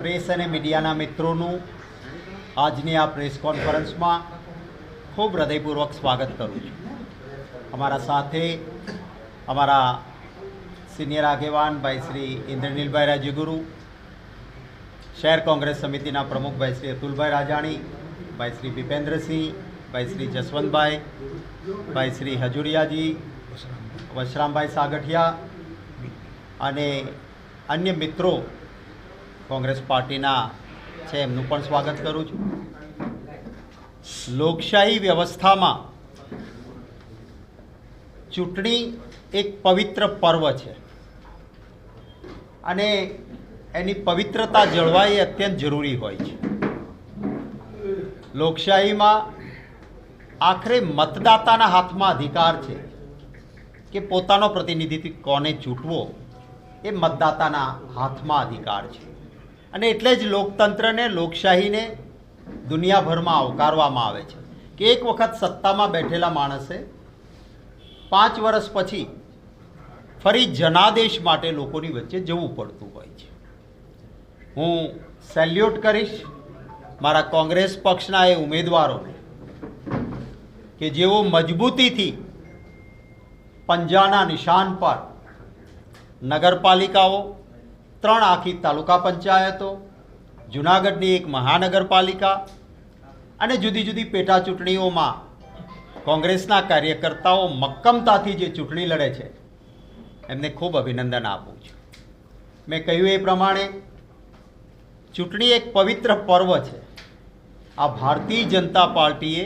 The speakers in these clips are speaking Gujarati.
પ્રેસ અને મીડિયાના મિત્રોનું આજની આ પ્રેસ કોન્ફરન્સમાં ખૂબ હૃદયપૂર્વક સ્વાગત કરું છું. અમારા સાથે અમારા સિનિયર આગેવાન ભાઈ શ્રી ઇન્દ્રનીલભાઈ રાજ્યગુરુ શહેર કોંગ્રેસ સમિતિના પ્રમુખ ભાઈ શ્રી અતુલભાઈ રાજાણી, ભાઈ શ્રી ભીપેન્દ્રસિંહ, ભાઈ શ્રી જસવંતભાઈ, ભાઈ શ્રી હજુરિયાજી, વશરામભાઈ સાગઠિયા અને અન્ય મિત્રો કોંગ્રેસ પાર્ટીના છે, એમનું પણ સ્વાગત કરું છું. લોકશાહી વ્યવસ્થામાં ચૂંટણી એક પવિત્ર પર્વ છે. અને એની પવિત્રતા જળવાઈ એ અત્યંત જરૂરી હોય છે. લોકશાહીમાં આખરે મતદાતાના હાથમાં અધિકાર છે કે પોતાનો પ્રતિનિધિત્વ કોને ચૂંટવો એ મતદાતાના હાથમાં અધિકાર છે. અને એટલે જ લોકતંત્રને, લોકશાહીને દુનિયાભરમાં આવકારવામાં આવે છે કે એક વખત સત્તામાં બેઠેલા માણસે પાંચ વર્ષ પછી ફરી જનાદેશ માટે લોકોની વચ્ચે જવું પડતું હોય છે. હું સેલ્યુટ કરીશ મારા કોંગ્રેસ પક્ષના એ ઉમેદવારોને કે જેઓ મજબૂતીથી પંજાના નિશાન પર નગરપાલિકાઓ ત્રણ આખી તાલુકા પંચાયતો, જુનાગઢની એક મહાનગરપાલિકા અને જુદી જુદી પેટા ચૂંટણીઓમાં કોંગ્રેસના કાર્યકર્તાઓ મક્કમતાથી જે ચૂંટણી લડે છે, એમને ખૂબ અભિનંદન આપું છું. મેં કહ્યું એ પ્રમાણે, ચૂંટણી એક પવિત્ર પર્વ છે. આ ભારતીય જનતા પાર્ટીએ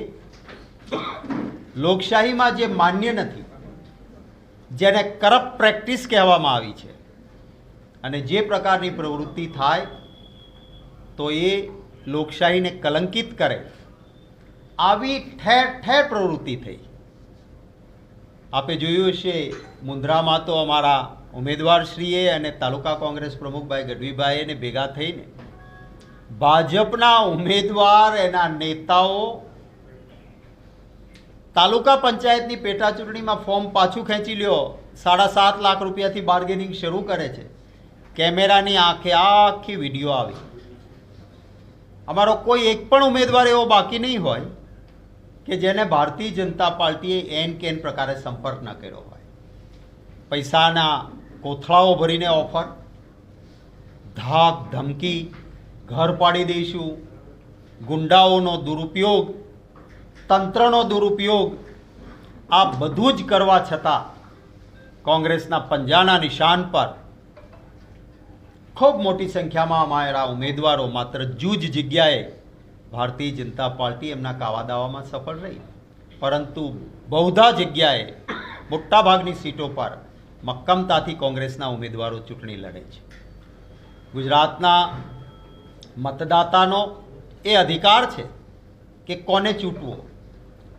લોકશાહીમાં જે માન્ય નથી, જેને કરપ્ટ પ્રેક્ટિસ કહેવામાં આવી છે અને જે પ્રકારની પ્રવૃત્તિ થાય, તો એ લોકશાહીને કલંકિત કરે. આવી ઠેર ઠેર પ્રવૃત્તિ થઈ. આપે જોયું હશે, મુંદ્રામાં તો અમારા ઉમેદવારશ્રીએ અને તાલુકા કોંગ્રેસ પ્રમુખભાઈ ગઢવીભાઈને ભેગા થઈને ભાજપના ઉમેદવાર, એના નેતાઓ તાલુકા પંચાયતની પેટા ચૂંટણીમાં ફોર્મ પાછું ખેંચી લ્યો. સાડા સાત લાખ રૂપિયાથી બાર્ગેનિંગ શરૂ કરે છે. કેમેરાની આંખે આખી વીડિયો આવી. અમારો કોઈ એક પણ ઉમેદવાર એવો બાકી નહીં હોય કે જેને ભારતીય જનતા પાર્ટીએ એન કેન પ્રકારે સંપર્ક ન કર્યો હોય. પૈસાના કોથળાઓ ભરીને ઓફર, ધાક ધમકી, ઘર પાડી દઈશું, ગુંડાઓનો દુરુપયોગ, તંત્રનો દુરુપયોગ, આ બધું જ કરવા છતાં કોંગ્રેસના પંજાના નિશાન પર ખૂબ મોટી સંખ્યામાં અમારા ઉમેદવારો માત્ર જૂજ જગ્યાએ ભારતીય જનતા પાર્ટી એમના કાવાદાવામાં સફળ રહી. પરંતુ બહુધા જગ્યાએ મોટાભાગની સીટો પર મક્કમતાથી કોંગ્રેસના ઉમેદવારો ચૂંટણી લડે છે. ગુજરાતના મતદાતાનો એ અધિકાર છે કે કોને ચૂંટવો.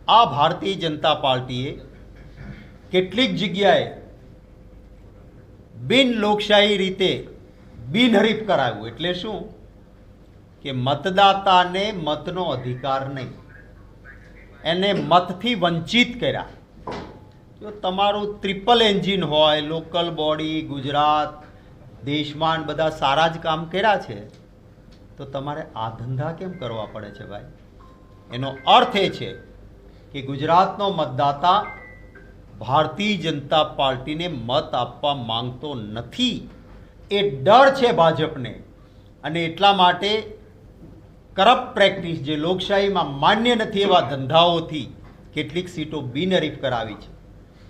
આ ભારતીય જનતા પાર્ટીએ કેટલીક જગ્યાએ બિન લોકશાહી રીતે બિનહરીફ કરાવ્યું. એટલે શું? કે મતદાતાને મતનો અધિકાર નહીં. એને મતથી વંચિત કર્યા. જો તમારું ટ્રિપલ એન્જિન હોય લોકલ બોડી ગુજરાત, દેશમાં બધા સારા જ કામ કર્યા છે, તો તમારે આ ધંધા કેમ કરવા પડે છે ભાઈ? એનો અર્થ એ છે કે ગુજરાતનો મતદાતા ભારતીય જનતા પાર્ટીને મત આપવા માંગતો નથી. એ ડર છે ભાજપને. અને એટલા માટે કરપ્ટ પ્રેક્ટિસ જે લોકશાહીમાં માન્ય નથી એવા ધંધાઓથી કેટલીક સીટો બિનહરીફ કરાવી છે.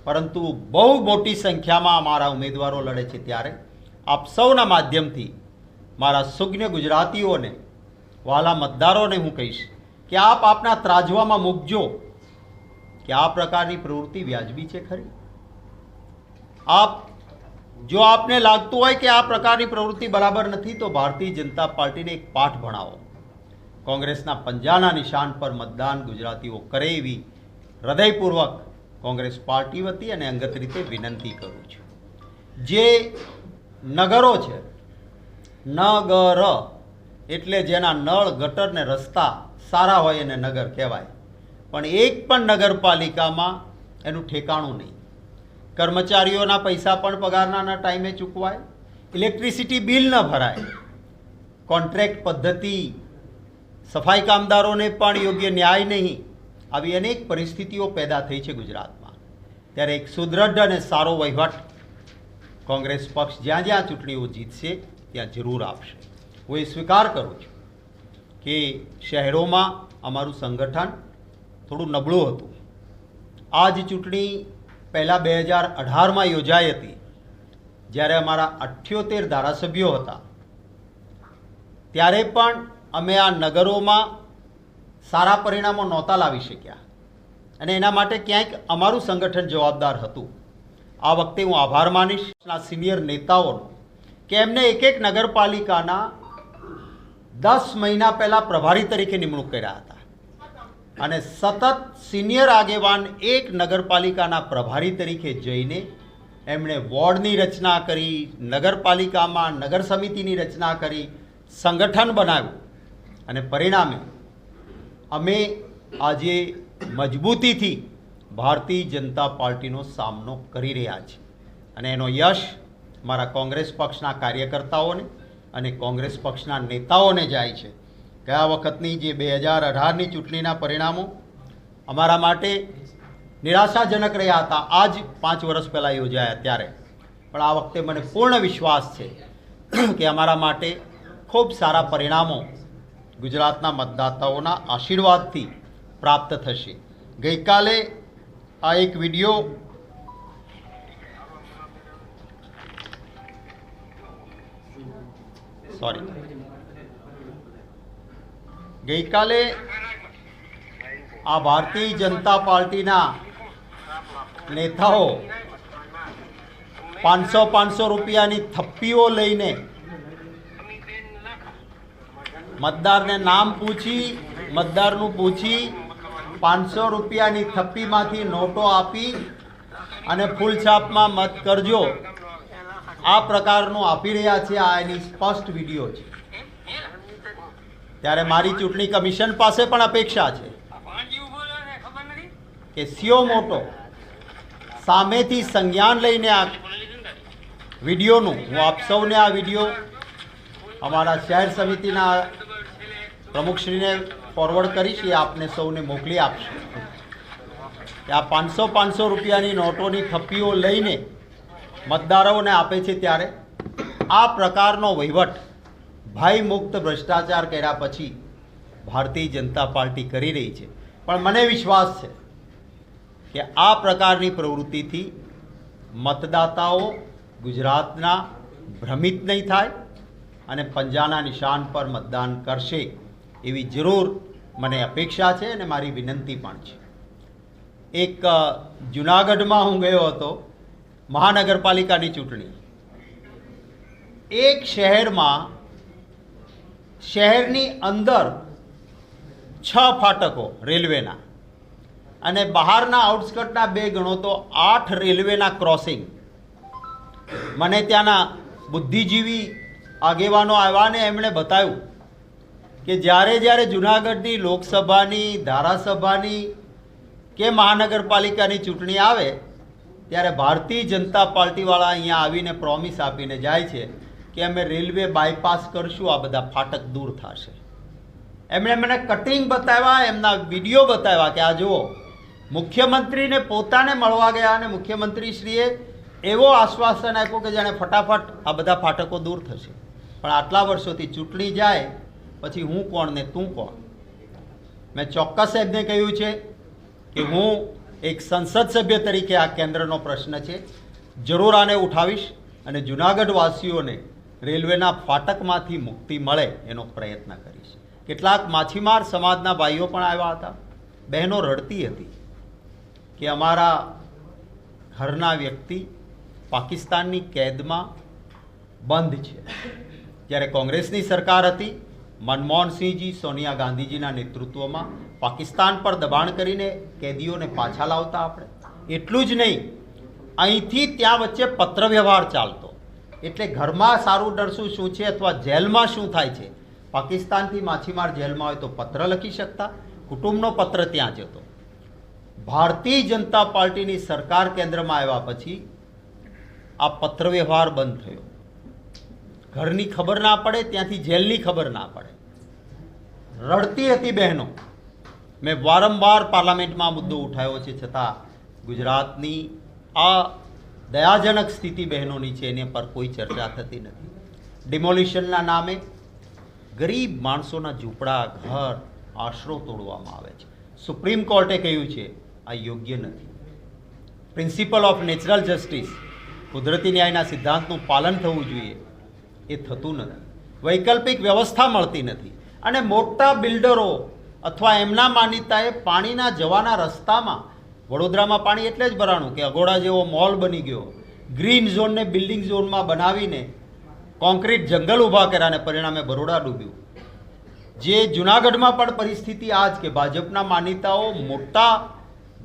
પરંતુ બહુ મોટી સંખ્યામાં અમારા ઉમેદવારો લડે છે ત્યારે. આપ સૌના માધ્યમથી મારા સુજ્ઞ ગુજરાતીઓને, વાલા મતદારોને હું કહીશ કે આપ આપના ત્રાજવામાં મૂકજો કે આ પ્રકારની પ્રવૃત્તિ વ્યાજબી છે ખરી? આપ જો આપને લાગતું હોય કે આ પ્રકારની પ્રવૃત્તિ બરાબર નથી, તો ભારતીય જનતા પાર્ટીને એક પાઠ ભણાવો. કોંગ્રેસના પંજાના નિશાન પર મતદાન ગુજરાતીઓ કરે એવી હૃદયપૂર્વક કોંગ્રેસ પાર્ટી વતી અને અંગત રીતે વિનંતી કરું છું. જે નગરો છે, નગર એટલે જેના નળ, ગટર ને રસ્તા સારા હોય એને નગર કહેવાય. પણ એક પણ નગરપાલિકામાં એનું ઠેકાણું નહીં. કર્મચારીઓના પૈસા પણ પગારના ટાઈમે ચૂકવાય, ઇલેક્ટ્રિસિટી બિલ ન ભરાય, કોન્ટ્રાક્ટ પદ્ધતિ, સફાઈ કામદારોને પણ યોગ્ય ન્યાય નહીં, આવી અનેક પરિસ્થિતિઓ પેદા થઈ છે ગુજરાતમાં. ત્યારે એક સુદૃઢ અને સારો વહીવટ કોંગ્રેસ પક્ષ જ્યાં જ્યાં ચૂંટણીઓ જીતશે, ત્યાં જરૂર આપશે. હું એ સ્વીકાર કરું છું કે શહેરોમાં અમારું સંગઠન થોડું નબળું હતું. આ જ ચૂંટણી પહેલાં બે હજાર અઢારમાં યોજાઈ હતી, જ્યારે અમારા અઠ્યોતેર ધારાસભ્યો હતા. ત્યારે પણ અમે આ નગરોમાં સારા પરિણામો નહોતા લાવી શક્યા. અને એના માટે ક્યાંક અમારું સંગઠન જવાબદાર હતું. આ વખતે હું આભાર માનીશ. સિનિયર નેતાઓનો કે એમને એક એક નગરપાલિકાના દસ મહિના પહેલાં પ્રભારી તરીકે નિમણૂક કર્યા હતા. અને સતત સિનિયર આગેવાન એક નગરપાલિકાના પ્રભારી તરીકે જઈને એમણે વોર્ડની રચના કરી, નગરપાલિકામાં નગર સમિતિની રચના કરી, સંગઠન બનાવ્યું. અને પરિણામે અમે આજે મજબૂતીથી ભારતીય જનતા પાર્ટીનો સામનો કરી રહ્યા છીએ. અને એનો યશ મારા કોંગ્રેસ પક્ષના કાર્યકર્તાઓને અને કોંગ્રેસ પક્ષના નેતાઓને જાય છે. ગયા વખતની જે બે હજાર અઢારની ચૂંટણીના પરિણામો અમારા માટે નિરાશાજનક રહ્યા હતા. આ જ પાંચ વર્ષ પહેલાં યોજાયા ત્યારે. પણ આ વખતે મને પૂર્ણ વિશ્વાસ છે કે અમારા માટે ખૂબ સારા પરિણામો ગુજરાતના મતદાતાઓના આશીર્વાદથી પ્રાપ્ત થશે. ગઈકાલે આ એક વીડિયો સોરી ગઈકાલે આ ભારતીય જનતા પાર્ટીના નેતાઓ પાંચસો પાંચસો રૂપિયાની થપ્પીઓ લઈને મતદારને નામ પૂછી, મતદારનું પૂછી, પાંચસો રૂપિયાની થપ્પીમાંથી નોટો આપી અને ફૂલછાપમાં મત કરજો. આ પ્રકારનું આપી રહ્યા છે આ એની સ્પષ્ટ વીડિયો છે. ત્યારે મારી ચૂંટણી કમિશન પાસે પણ અપેક્ષા છે. કે સીઓ મોટો સામેથી સંજ્ઞાન લઈને આ વિડીયોનું, હું આપ સૌને આ વીડિયો અમારા શહેર સમિતિના પ્રમુખશ્રીને ફોરવર્ડ કરીશ, એ આપને સૌને મોકલી આપશે. કે આ પાંચસો પાંચસો રૂપિયાની નોટોની થપ્પીઓ લઈને મતદારોને આપે છે ત્યારે આ પ્રકારનો વહીવટ ભય મુક્ત ભ્રષ્ટાચાર કર્યા પછી ભારતીય જનતા પાર્ટી કરી રહી છે. પણ મને વિશ્વાસ છે કે આ પ્રકારની પ્રવૃત્તિથી મતદાતાઓ ગુજરાતના ભ્રમિત નહીં થાય અને પંજાના નિશાન પર મતદાન કરશે એવી જરૂર મને અપેક્ષા છે અને મારી વિનંતી પણ છે. એક જુનાગઢમાં હું ગયો હતો, મહાનગરપાલિકાની ચૂંટણી. એક શહેરમાં શહેરની અંદર છ ફાટકો રેલવેના અને બહારના આઉટસ્કર્ટના બે ગણો તો આઠ રેલવેના ક્રોસિંગ મને ત્યાંના બુદ્ધિજીવી આગેવાનો આવ્યા ને એમણે બતાવ્યું કે જ્યારે જ્યારે જુનાગઢની લોકસભાની, ધારાસભાની કે મહાનગરપાલિકાની ચૂંટણી આવે, ત્યારે ભારતીય જનતા પાર્ટીવાળા અહીંયા આવીને પ્રોમિસ આપીને જાય છે. કે અમે રેલવે બાયપાસ કરશું, આ બધા ફાટક દૂર થશે. એમણે મને કટિંગ બતાવ્યા, એમના વીડિયો બતાવ્યા કે આ જુઓ, મુખ્યમંત્રીને પોતાને મળવા ગયા અને મુખ્યમંત્રીશ્રીએ એવો આશ્વાસન આપ્યું કે જાણે ફટાફટ આ બધા ફાટકો દૂર થશે. પણ આટલા વર્ષોથી ચૂંટણી જાય, પછી હું કોણ ને તું કોણ? મેં ચોક્કસ એમને કહ્યું છે કે હું એક સંસદ સભ્ય તરીકે આ કેન્દ્રનો પ્રશ્ન છે, જરૂર આને ઉઠાવીશ અને જુનાગઢ વાસીઓને રેલવેના ફાટકમાંથી મુક્તિ મળે એનો પ્રયત્ન કરીશ. કેટલાક માછીમાર સમાજના ભાઈઓ પણ આવ્યા હતા. બહેનો રડતી હતી કે અમારા ઘરના વ્યક્તિ પાકિસ્તાનની કેદમાં બંધ છે. જ્યારે કોંગ્રેસની સરકાર હતી, મનમોહનસિંહજી, સોનિયા ગાંધીજીના નેતૃત્વમાં પાકિસ્તાન પર દબાણ કરીને કેદીઓને પાછા લાવતા આપણે. એટલું જ નહીં, અહીંથી ત્યાં વચ્ચે પત્રવ્યવહાર ચાલતો. એટલે ઘરમાં સારું ડરશું શું છે અથવા જેલમાં શું થાય છે? પાકિસ્તાનથી માછીમાર જેલમાં હોય તો પત્ર લખી શકતા? કુટુંબનો પત્ર ત્યાં જતો. ભારતીય જનતા પાર્ટીની સરકાર કેન્દ્રમાં આવ્યા પછી આ પત્ર વ્યવહાર બંધ થયો. ઘરની ખબર ના પડે, ત્યાંથી જેલની ખબર ના પડે. રડતી હતી બહેનો. મેં વારંવાર પાર્લામેન્ટમાં મુદ્દો ઉઠાવ્યો છે છતાં ગુજરાતની આ દયાજનક સ્થિતિ બહેનોની છે, એની પર કોઈ ચર્ચા થતી નથી. ડિમોલિશનના નામે ગરીબ માણસોના ઝૂંપડા, ઘર, આશરો તોડવામાં આવે છે. સુપ્રીમ કોર્ટે કહ્યું છે, આ યોગ્ય નથી. પ્રિન્સિપલ ઓફ નેચરલ જસ્ટિસ કુદરતી ન્યાયના સિદ્ધાંતનું પાલન થવું જોઈએ, એ થતું નથી. વૈકલ્પિક વ્યવસ્થા મળતી નથી. અને મોટા બિલ્ડરો અથવા એમના માનીતાએ પાણીના જવાના રસ્તામાં વડોદરામાં પાણી એટલે જ ભરાણું કે અગોડા જેવો મોલ બની ગયો. ગ્રીન ઝોનને બિલ્ડિંગ ઝોનમાં બનાવીને કોન્ક્રીટ જંગલ ઊભા કર્યા અને પરિણામે બરોડા ડૂબ્યું. જે જુનાગઢમાં પણ પરિસ્થિતિ આ જ કે ભાજપના માન્યતાઓ મોટા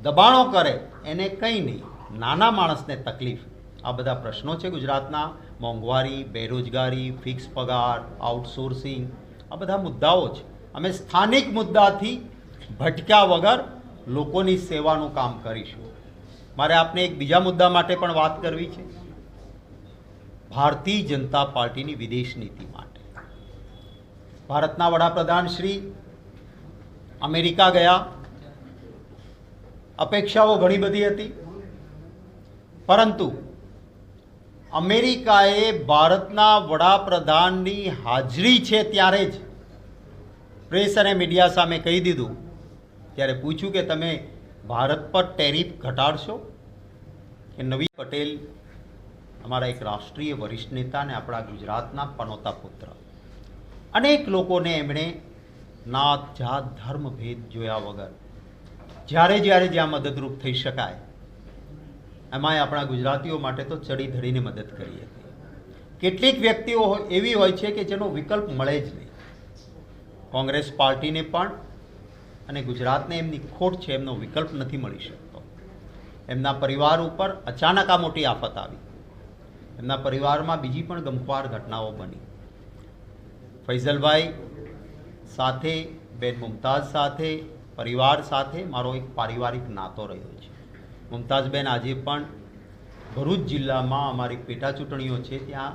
દબાણો કરે, એને કંઈ નહીં. નાના માણસને તકલીફ. આ બધા પ્રશ્નો છે ગુજરાતના. મોંઘવારી, બેરોજગારી ફિક્સ પગાર આઉટસોર્સિંગ આ બધા મુદ્દાઓ છે. અમે સ્થાનિક મુદ્દાથી ભટક્યા વગર લોકોની સેવાનું કામ કરીશું. મારે આપને એક બીજા મુદ્દા માટે પણ વાત કરવી છે. ભારતીય જનતા પાર્ટીની વિદેશ નીતિ માટે. ભારતના વડાપ્રધાન શ્રી અમેરિકા ગયા. અપેક્ષાઓ ઘણી બધી હતી. પરંતુ અમેરિકાએ ભારતના વડાપ્રધાનની હાજરી છે ત્યારે જ પ્રેસ અને મીડિયા સામે કહી દીધું ત્યારે પૂછ્યું કે તમે ભારત પર ટેરિફ ઘટાડશો? કે નવી પટેલ અમારા એક રાષ્ટ્રીય વરિષ્ઠ નેતા અને આપણા ગુજરાતના પનોતા પુત્ર. અનેક લોકોને એમણે નાત, જાત, ધર્મ, ભેદ જોયા વગર. જ્યારે જ્યારે જ્યાં મદદરૂપ થઈ શકાય, એમાંય આપણા ગુજરાતીઓ માટે તો ચડી ધડીને મદદ કરી હતી. કેટલીક વ્યક્તિઓ એવી હોય છે કે જેનો વિકલ્પ મળે જ નહીં. કોંગ્રેસ પાર્ટીને પણ અને ગુજરાતને એમની ખોટ છે, એમનો વિકલ્પ નથી મળી શકતો. એમના પરિવાર ઉપર અચાનક આ મોટી આફત આવી. એમના પરિવારમાં બીજી પણ ગમખ્વાર ઘટનાઓ બની. ફૈઝલભાઈ સાથે, બેન મુમતાઝ સાથે, પરિવાર સાથે મારો એક પારિવારિક નાતો રહ્યો છે. મુમતાઝબેન આજે પણ ભરૂચ જિલ્લામાં અમારી પેટા ચૂંટણીઓ છે, ત્યાં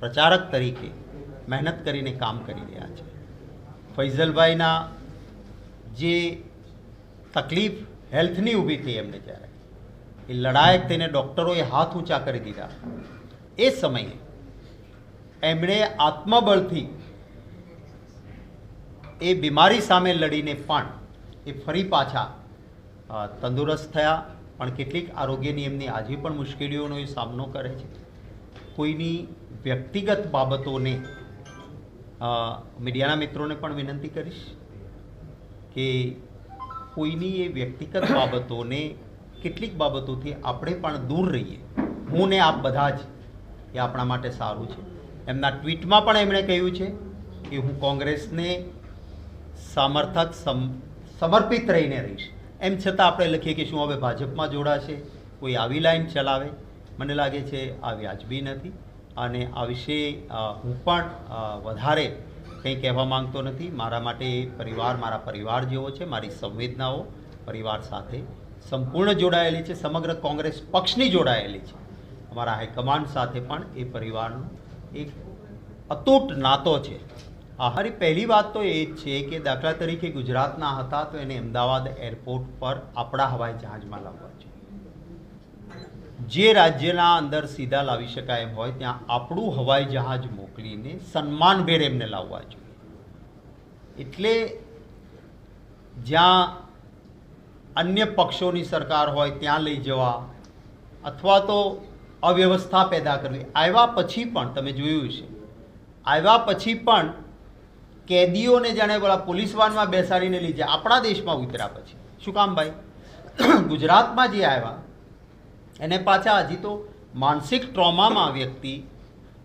પ્રચારક તરીકે મહેનત કરીને કામ કરી રહ્યા છે. ફૈઝલભાઈના જે તકલીફ હેલ્થની ઊભી થઈ એમને જ્યારે એ લડાયક તેને ડૉક્ટરોએ હાથ ઊંચા કરી દીધા. એ સમયે એમણે આત્મબળથી એ બીમારી સામે લડીને પણ એ ફરી પાછા તંદુરસ્ત થયા. પણ કેટલીક આરોગ્યની એમની આજે પણ મુશ્કેલીઓનો એ સામનો કરે છે. કોઈની વ્યક્તિગત બાબતોને મીડિયાના મિત્રોને પણ વિનંતી કરીશ. કે કોઈની એ વ્યક્તિગત બાબતોને કેટલીક બાબતોથી આપણે પણ દૂર રહીએ. હું ને આપ બધા જ એ આપણા માટે સારું છે. એમના ટ્વીટમાં પણ એમણે કહ્યું છે કે હું કોંગ્રેસને સમર્થક સમ, સમર્પિત રહીને રહીશ. એમ છતાં આપણે લખીએ કે શું હવે ભાજપમાં જોડાશે? કોઈ આવી લાઈન ચલાવે? મને લાગે છે આ વ્યાજબી નથી. અને આ વિશે હું પણ વધારે કંઈ કહેવા માંગતો નથી. મારા માટે પરિવાર મારા પરિવાર જેવો છે, મારી સંવેદનાઓ પરિવાર સાથે સંપૂર્ણ જોડાયેલી છે, સમગ્ર કોંગ્રેસ પક્ષની જોડાયેલી છે. અમારા હાઈકમાન્ડ સાથે પણ એ પરિવારનો એક અતૂટ નાતો છે. મારી પહેલી વાત તો એ જ છે કે દાખલા તરીકે ગુજરાતના હતા તો એને અમદાવાદ એરપોર્ટ પર આપણા હવાઈ જહાજમાં લાવવા છે. જે રાજ્યના અંદર સીધા લાવી શકાય એમ હોય, ત્યાં આપણું હવાઈ જહાજ મોકલીને સન્માનભેર એમને લાવવા જોઈએ. એટલે જ્યાં અન્ય પક્ષોની સરકાર હોય, ત્યાં લઈ જવા અથવા તો અવ્યવસ્થા પેદા કરવી. આવ્યા પછી પણ, તમે જોયું છે આવ્યા પછી પણ કેદીઓને જાણે બોલા પોલીસ વાનમાં બેસાડીને લીધે આપણા દેશમાં ઉતર્યા પછી. શું કામ ભાઈ? ગુજરાતમાં જે આવ્યા એને પાછા હજી તો માનસિક ટ્રોમામાં વ્યક્તિ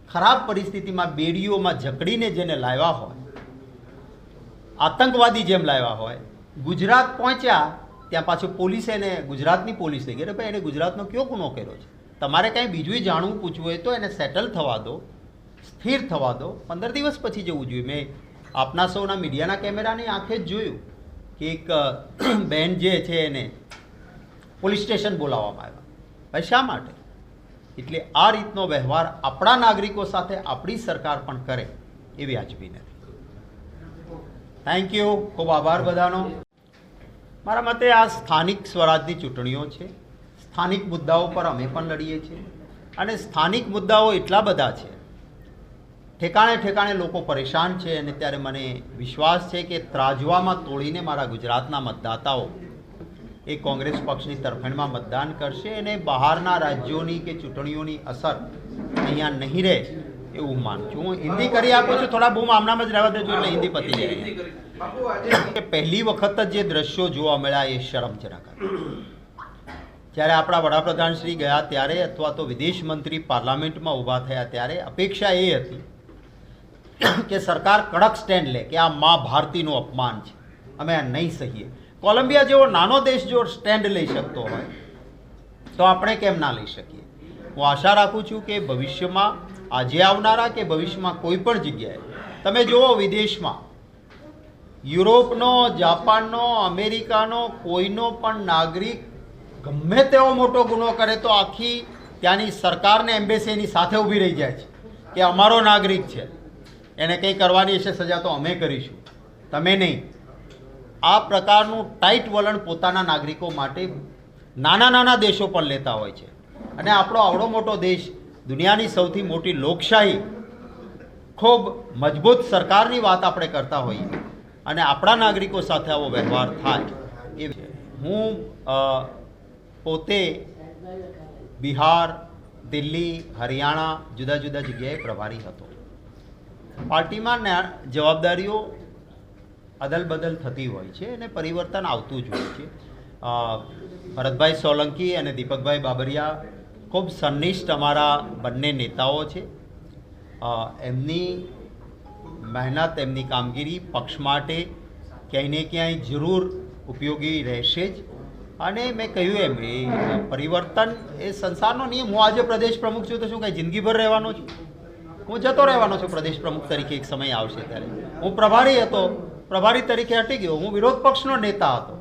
ખરાબ પરિસ્થિતિમાં બેડીઓમાં જકડીને જેને લાવ્યા હોય, આતંકવાદી જેમ લાવ્યા હોય, ગુજરાત પહોંચ્યા, ત્યાં પાછું પોલીસે એને, ગુજરાતની પોલીસે ગઈ ભાઈ એને ગુજરાતનો કયો ગુનો કર્યો છે? તમારે કાંઈ બીજું જાણવું પૂછવું હોય તો એને સેટલ થવા દો, સ્થિર થવા દો. પંદર દિવસ પછી જવું જોઈએ. મેં આપના સૌના મીડિયાના કેમેરાની આંખે જ જોયું કે એક બહેન જે છે એને પોલીસ સ્ટેશન બોલાવવામાં આવ્યા. ભાઈ, શા માટે? એટલે આ રીતનો વ્યવહાર આપણા નાગરિકો સાથે આપણી સરકાર પણ કરે એ વ્યાજબી નથી. થેન્ક યુ ખૂબ આભાર બધાનો. મારા મતે આ સ્થાનિક સ્વરાજની ચૂંટણીઓ છે. સ્થાનિક મુદ્દાઓ પર અમે પણ લડીએ છીએ. અને સ્થાનિક મુદ્દાઓ એટલા બધા છે. ઠેકાણે ઠેકાણે લોકો પરેશાન છે અને ત્યારે મને વિશ્વાસ છે કે ત્રાજવામાં તોડીને મારા ગુજરાતના મતદાતાઓ એ કોંગ્રેસ પક્ષની તરફેણમાં મતદાન કરશે અને બહારના રાજ્યોની કે ચૂંટણીઓની અસર અહીંયા નહીં રહે એવું માનું છું. હું હિન્દી કરી આપું છું થોડા બહુ આમનામાં જ રહેવા દેજો એટલે હિન્દી પતી જાય. કે પહેલી વખત જ જે દ્રશ્યો જોવા મળ્યા એ શરમજનક હતા. જ્યારે આપણા વડાપ્રધાન શ્રી ગયા ત્યારે અથવા તો વિદેશ મંત્રી પાર્લામેન્ટમાં ઊભા થયા ત્યારે અપેક્ષા એ હતી કે સરકાર કડક સ્ટેન્ડ લે કે આ મા ભારતીનું અપમાન છે. અમે આ નહીં સહીએ. કોલંબિયા જેવો નાનો દેશ જો સ્ટેન્ડ લઈ શકતો હોય, તો આપણે કેમ ના લઈ શકીએ? હું આશા રાખું છું કે ભવિષ્યમાં, આજે આવનારા કે ભવિષ્યમાં કોઈ પણ જગ્યાએ, તમે જુઓ વિદેશમાં, યુરોપનો, જાપાનનો, અમેરિકાનો, કોઈનો પણ નાગરિક ગમે તેવો મોટો ગુનો કરે તો આખી ત્યાંની સરકારને એમ્બેસીની સાથે ઊભી રહી જાય છે કે અમારો નાગરિક છે. એને કંઈ કરવાની હશે સજા તો અમે કરીશું. તમે નહીં. આ પ્રકારનું ટાઈટ વલણ પોતાના નાગરિકો માટે નાના નાના દેશો પણ લેતા હોય છે. અને આપણો આવડો મોટો દેશ દુનિયાની સૌથી મોટી લોકશાહી ખૂબ મજબૂત સરકારની વાત આપણે કરતા હોઈએ. અને આપણા નાગરિકો સાથે આવો વ્યવહાર થાય એ હું પોતે બિહાર, દિલ્હી, હરિયાણા જુદા જુદા જગ્યાએ પ્રભારી હતો. પાર્ટીમાં જવાબદારીઓ અદલ બદલ થતી હોય છે અને પરિવર્તન આવતું જ હોય છે. ભરતભાઈ સોલંકી અને દીપકભાઈ બાબરિયા ખૂબ સન્નિષ્ઠ અમારા બંને નેતાઓ છે. એમની મહેનત, એમની કામગીરી પક્ષ માટે ક્યાંય ને ક્યાંય જરૂર ઉપયોગી રહેશે જ. અને મેં કહ્યું એમ, એ પરિવર્તન એ સંસારનો નિયમ. હું આજે પ્રદેશ પ્રમુખ છું તો શું કાંઈ જિંદગીભર રહેવાનો છું? હું જતો રહેવાનો છું પ્રદેશ પ્રમુખ તરીકે એક સમય આવશે ત્યારે. હું પ્રભારી હતો. પ્રભારી તરીકે હટી ગયો. હું વિરોધ પક્ષનો નેતા હતો.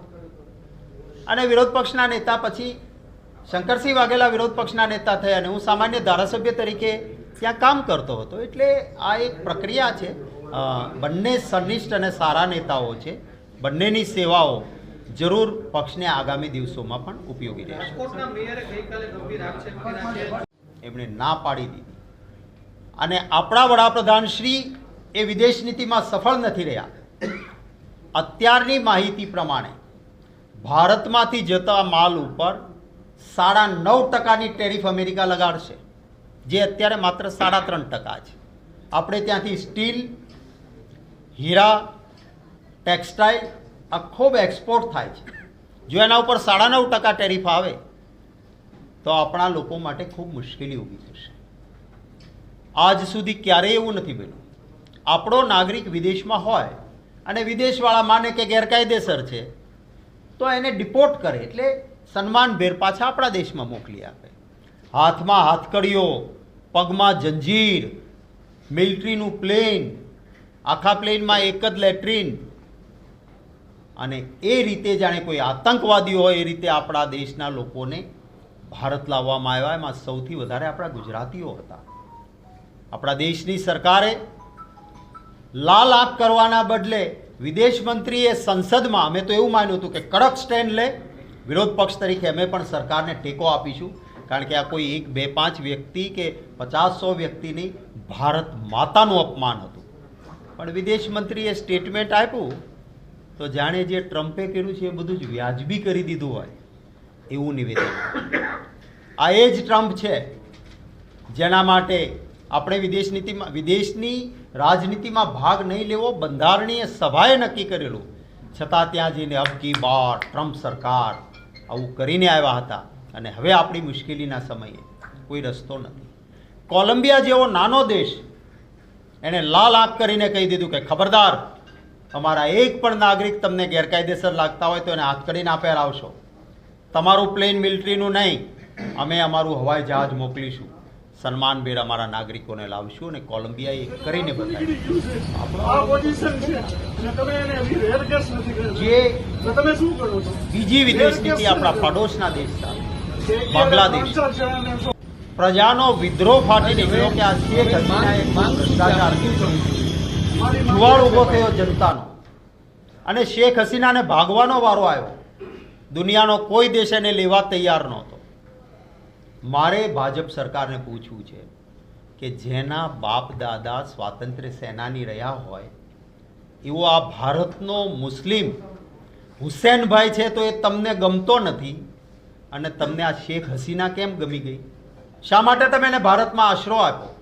અને વિરોધ પક્ષના નેતા પછી શંકરસિંહ વાઘેલા વિરોધ પક્ષના નેતા થયા અને હું સામાન્ય ધારાસભ્ય તરીકે ત્યાં કામ કરતો હતો. એટલે આ એક પ્રક્રિયા છે. બંને સનિષ્ઠ અને સારા નેતાઓ છે. બંનેની સેવાઓ જરૂર પક્ષને આગામી દિવસોમાં પણ ઉપયોગી રહેશે. એમણે ના પાડી દીધી. અને આપણા વડાપ્રધાન શ્રી એ વિદેશ નીતિમાં સફળ નથી રહ્યા. અત્યારની માહિતી પ્રમાણે ભારતમાંથી જતા માલ ઉપર સાડા નવ ટકાની ટેરિફ અમેરિકા લગાડશે, જે અત્યારે માત્ર સાડા ત્રણ ટકા છે. આપણે ત્યાંથી સ્ટીલ, હીરા, ટેક્સટાઇલ આ ખૂબ એક્સપોર્ટ થાય છે. જો એના ઉપર સાડા નવ ટકા ટેરિફ આવે, તો આપણા લોકો માટે ખૂબ મુશ્કેલી ઊભી થશે. આજ સુધી ક્યારેય એવું નથી બન્યું. આપણો નાગરિક વિદેશમાં હોય અને વિદેશવાળા માને કે ગેરકાયદેસર છે, તો એને ડિપોર્ટ કરે, એટલે સન્માનભેર પાછા આપણા દેશમાં મોકલી આપે. હાથમાં હાથકડીઓ, પગમાં જંજીર, મિલિટરીનું પ્લેન, આખા પ્લેનમાં એક જ લેટ્રિન. અને એ રીતે જાણે કોઈ આતંકવાદીઓ હોય, એ રીતે આપણા દેશના લોકોને ભારત લાવવામાં આવ્યા. એમાં સૌથી વધારે આપણા ગુજરાતીઓ હતા. આપણા દેશની સરકારે લાલ આંખ કરવાના બદલે વિદેશ મંત્રીએ સંસદમાં અમે તો એવું માન્યું હતું કે કડક સ્ટેન્ડ લે. વિરોધ પક્ષ તરીકે અમે પણ સરકારને ટેકો આપીશું. કારણ કે આ કોઈ એક, બે, પાંચ વ્યક્તિ કે પચાસસો વ્યક્તિની ભારત માતાનું અપમાન હતું. પણ વિદેશ મંત્રીએ સ્ટેટમેન્ટ આપ્યું તો જાણે જે ટ્રમ્પે કર્યું છે એ બધું જ વ્યાજબી કરી દીધું હોય, એવું નિવેદન. આ એ જ ટ્રમ્પ છે જેના માટે આપણે વિદેશ નીતિમાં વિદેશની રાજનીતિમાં ભાગ નહીં લેવો, બંધારણીય સભાએ નક્કી કરેલું. છતાં ત્યાં જઈને અબકી બાર, ટ્રમ્પ સરકાર આવું કરીને આવ્યા હતા. અને હવે આપણી મુશ્કેલીના સમયે કોઈ રસ્તો નથી. કોલંબિયા જેવો નાનો દેશ એણે લાલ આંખ કરીને કહી દીધું કે, ખબરદાર, અમારા એક પણ નાગરિક તમને ગેરકાયદેસર લાગતા હોય તો એને હાથકડી ના આવશો. તમારું પ્લેન મિલિટરીનું નહીં. અમે અમારું હવાઈ જહાજ મોકલીશું. સન્માનભેર અમારા નાગરિકોને લાવશું અને કોલંબિયાએ એ કરીને બતાવ્યું. જે તો તમે શું કરો છો? બીજી વિદેશ નીતિ આપણા પડોશના દેશ સાથે. બાંગ્લાદેશ. પ્રજાનો વિદ્રોહ ફાટી નીકળ્યો કે આ શેખ હસીનાએ ભ્રષ્ટાચાર જુવાળ ઊભો થયો જનતાનો. અને શેખ હસીનાને ભાગવાનો વારો આવ્યો. દુનિયાનો કોઈ દેશ એને લેવા તૈયાર નહોતો. મારે ભાજપ સરકારને પૂછવું છે કે જેના બાપ દાદા સ્વાતંત્ર્ય સેનાની રહ્યા હોય, એવો આ ભારતનો મુસ્લિમ હુસેનભાઈ છે તો એ તમને ગમતો નથી અને તમને આ શેખ હસીના કેમ ગમી ગઈ? શા માટે તમે એને ભારતમાં આશરો આપ્યો?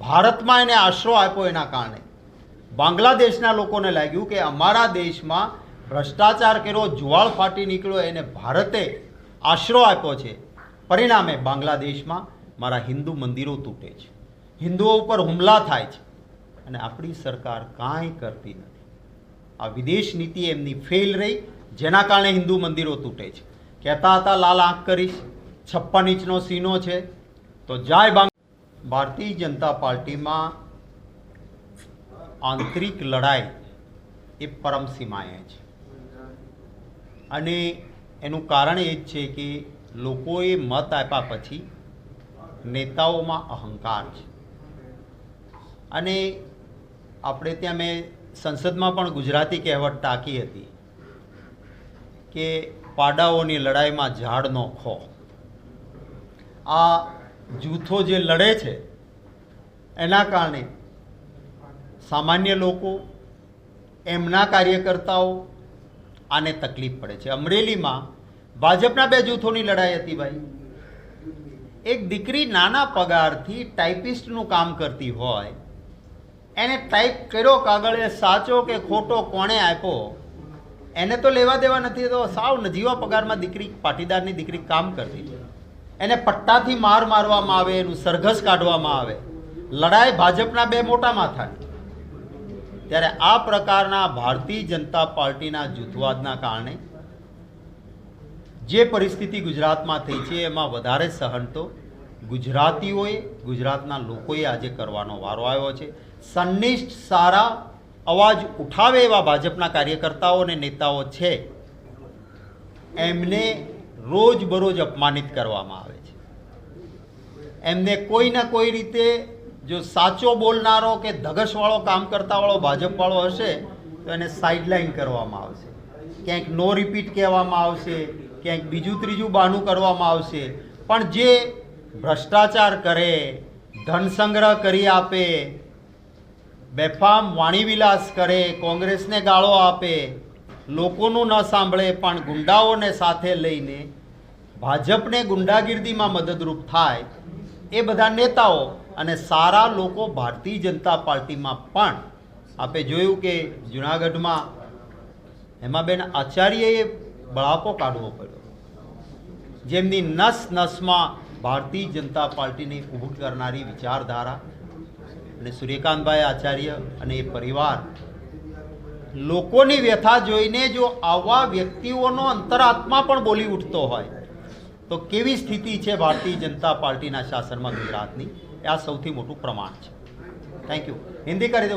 ભારતમાં એને આશરો આપ્યો એના કારણે. બાંગ્લાદેશના લોકોને લાગ્યું કે અમારા દેશમાં ભ્રષ્ટાચાર કર્યો, જુવાળ ફાટી નીકળ્યો, એને ભારતે આશરો આપ્યો છે. પરિણામે બાંગ્લાદેશમાં મારા હિન્દુ મંદિરો તૂટે છે. હિન્દુઓ ઉપર હુમલા થાય છે. અને આપણી સરકાર કાંઈ કરતી નથી. આ વિદેશ નીતિ એમની ફેલ રહી, જેના કારણે હિન્દુ મંદિરો તૂટે છે. કહેતા હતા, લાલ આંખ કરીશ, છપ્પન ઇંચનો સીનો છે. તો જાય બાંગ, ભારતીય જનતા પાર્ટીમાં આંતરિક લડાઈ એ પરમ સીમાએ છે. અને એનું કારણ એ જ છે કે લોકોએ મત આપ્યા પછી નેતાઓમાં અહંકાર છે. અને આપણે ત્યાં મેં સંસદમાં પણ ગુજરાતી કહેવત ટાંકી હતી કે પાડાઓની લડાઈમાં ઝાડનો ખો. આ જૂથો જે લડે છે, એના કારણે સામાન્ય લોકો, એમના કાર્યકર્તાઓ આને તકલીફ પડે છે. અમરેલીમાં ભાજપના બે જૂથોની લડાઈ હતી ભાઈ. એક દીકરી નાના પગારથી ટાઈપિસ્ટનું કામ કરતી હોય, એને ટાઈપ કર્યો કાગળ એ સાચો કે ખોટો કોણે આપ્યો, એને તો લેવા દેવા નથી તો સાવ નજીવા પગારમાં દીકરી, પાટીદારની દીકરી કામ કરતી. એને પટ્ટાથી માર મારવામાં આવે, એનું સરઘસ કાઢવામાં આવે. લડાઈ ભાજપના બે મોટામાં થાય ત્યારે આ પ્રકારના ભારતીય જનતા પાર્ટીના જૂથવાદના કારણે જે પરિસ્થિતિ ગુજરાતમાં થઈ છે, એમાં વધારે સહન તો ગુજરાતીઓએ, ગુજરાતના લોકોએ આજે કરવાનો વારો આવ્યો છે. સંનિષ્ઠ સારા અવાજ ઉઠાવે એવા ભાજપના કાર્યકર્તાઓ અને નેતાઓ છે. એમને રોજબરોજ અપમાનિત કરવામાં આવે છે. એમને કોઈ ના કોઈ રીતે જો સાચો બોલનારો કે ધગશવાળો કામ કરતાવાળો ભાજપવાળો હશે, તો એને સાઇડલાઇન કરવામાં આવશે. ક્યાંક નો રિપીટ કહેવામાં આવશે. ક્યાંક બીજું ત્રીજું બહાનું કરવામાં આવશે. પણ જે ભ્રષ્ટાચાર કરે, ધન સંગ્રહ કરી આપે, બેફામ વાણીવિલાસ કરે, કોંગ્રેસને ગાળો આપે, લોકોનું ન સાંભળે, પણ ગુંડાઓને સાથે લઈને ભાજપને ગુંડાગીર્દીમાં મદદરૂપ થાય, એ બધા નેતાઓ અને સારા લોકો ભારતીય જનતા પાર્ટીમાં પણ. આપે જોયું કે જુનાગઢમાં હેમાબેન આચાર્યએ બળાપો કાઢવો પડ્યો. જેમની નસ નસમાં ભારતીય જનતા પાર્ટીની ઊભી કરનારી વિચારધારા અને સૂર્યકાંતભાઈ આચાર્ય અને એ પરિવાર લોકોની વ્યથા જોઈને જો આવા વ્યક્તિઓનો અંતરાત્મા પણ બોલી ઉઠતો હોય, તો કેવી સ્થિતિ છે ભારતીય જનતા પાર્ટીના શાસનમાં ગુજરાતની? આ સૌથી મોટું પ્રમાણ છે. થેન્ક યુ હિન્દી કરી દઉં.